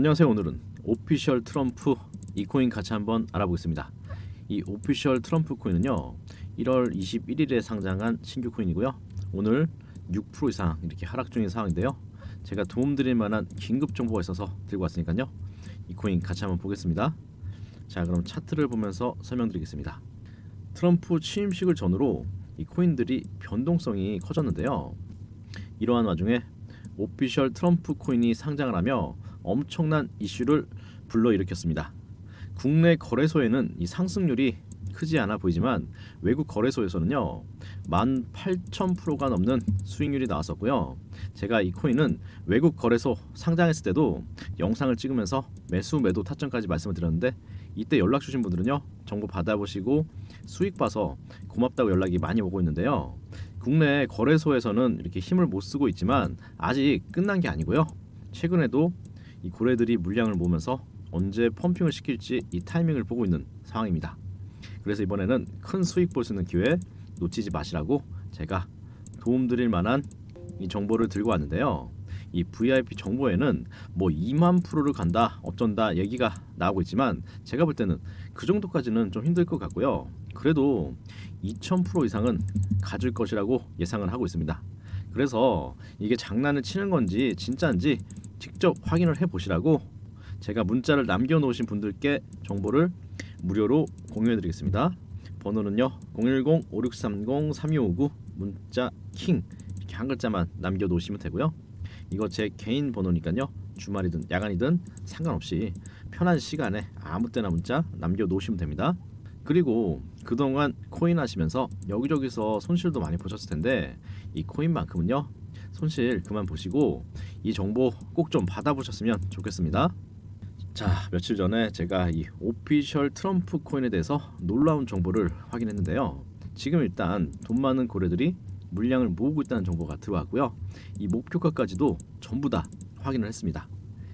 안녕하세요. 오늘은 오피셜 트럼프 이 코인 같이 한번 알아보겠습니다. 이 오피셜 트럼프 코인은요. 1월 21일에 상장한 신규 코인이고요. 오늘 6% 이상 이렇게 하락 중인 상황인데요. 제가 도움드릴 만한 긴급 정보가 있어서 들고 왔으니까요. 이 코인 같이 한번 보겠습니다. 자, 그럼 차트를 보면서 설명드리겠습니다. 트럼프 취임식을 전후로 이 코인들이 변동성이 커졌는데요. 이러한 와중에 오피셜 트럼프 코인이 상장을 하며 엄청난 이슈를 불러일으켰습니다. 국내 거래소에는 이 상승률이 크지 않아 보이지만 외국 거래소에서는요 18,000%가 넘는 수익률이 나왔었고요. 제가 이 코인은 외국 거래소 상장했을 때도 영상을 찍으면서 매수 매도 타점까지 말씀을 드렸는데 이때 연락 주신 분들은요 정보 받아보시고 수익 봐서 고맙다고 연락이 많이 오고 있는데요. 국내 거래소에서는 이렇게 힘을 못 쓰고 있지만 아직 끝난 게 아니고요. 최근에도 이 고래들이 물량을 모으면서 언제 펌핑을 시킬지 이 타이밍을 보고 있는 상황입니다. 그래서 이번에는 큰 수익 볼 수 있는 기회 놓치지 마시라고 제가 도움드릴 만한 이 정보를 들고 왔는데요. 이 VIP 정보에는 뭐 2만 프로를 간다 어쩐다 얘기가 나오고 있지만 제가 볼 때는 그 정도까지는 좀 힘들 것 같고요. 그래도 2,000% 이상은 가질 것이라고 예상을 하고 있습니다. 그래서 이게 장난을 치는 건지 진짜인지 직접 확인을 해 보시라고 제가 문자를 남겨 놓으신 분들께 정보를 무료로 공유해 드리겠습니다. 번호는요. 010-5630-3259 문자 킹 이렇게 한 글자만 남겨 놓으시면 되고요. 이거 제 개인 번호니까요. 주말이든 야간이든 상관없이 편한 시간에 아무 때나 문자 남겨 놓으시면 됩니다. 그리고 그동안 코인 하시면서 여기저기서 손실도 많이 보셨을 텐데 이 코인만큼은요. 손실 그만 보시고 이 정보 꼭 좀 받아보셨으면 좋겠습니다. 자 며칠 전에 제가 이 오피셜 트럼프 코인에 대해서 놀라운 정보를 확인했는데요. 지금 일단 돈 많은 고래들이 물량을 모으고 있다는 정보가 들어왔고요. 이 목표가까지도 전부 다 확인을 했습니다.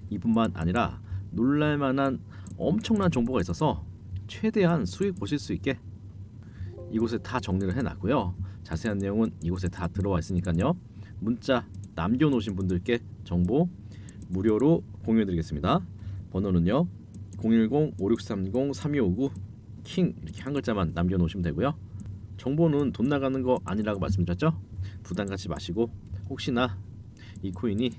이뿐만 아니라 놀랄만한 엄청난 정보가 있어서 최대한 수익 보실 수 있게 이곳에 다 정리를 해놨고요. 자세한 내용은 이곳에 다 들어와 있으니까요. 문자 남겨놓으신 분들께 정보 무료로 공유해드리겠습니다. 번호는요 010-5630-3259 킹 이렇게 한 글자만 남겨놓으시면 되고요. 정보는 돈 나가는 거 아니라고 말씀드렸죠? 부담 갖지 마시고 혹시나 이 코인이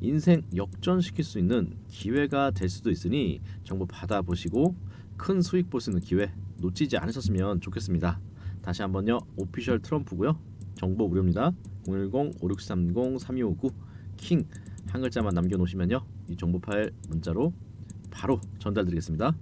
인생 역전시킬 수 있는 기회가 될 수도 있으니 정보 받아보시고 큰 수익 볼 수 있는 기회 놓치지 않으셨으면 좋겠습니다. 다시 한번요 오피셜 트럼프고요 정보 무료입니다. 010-5630-3259 킹 한 글자만 남겨놓으시면요 이 정보 파일 문자로 바로 전달드리겠습니다.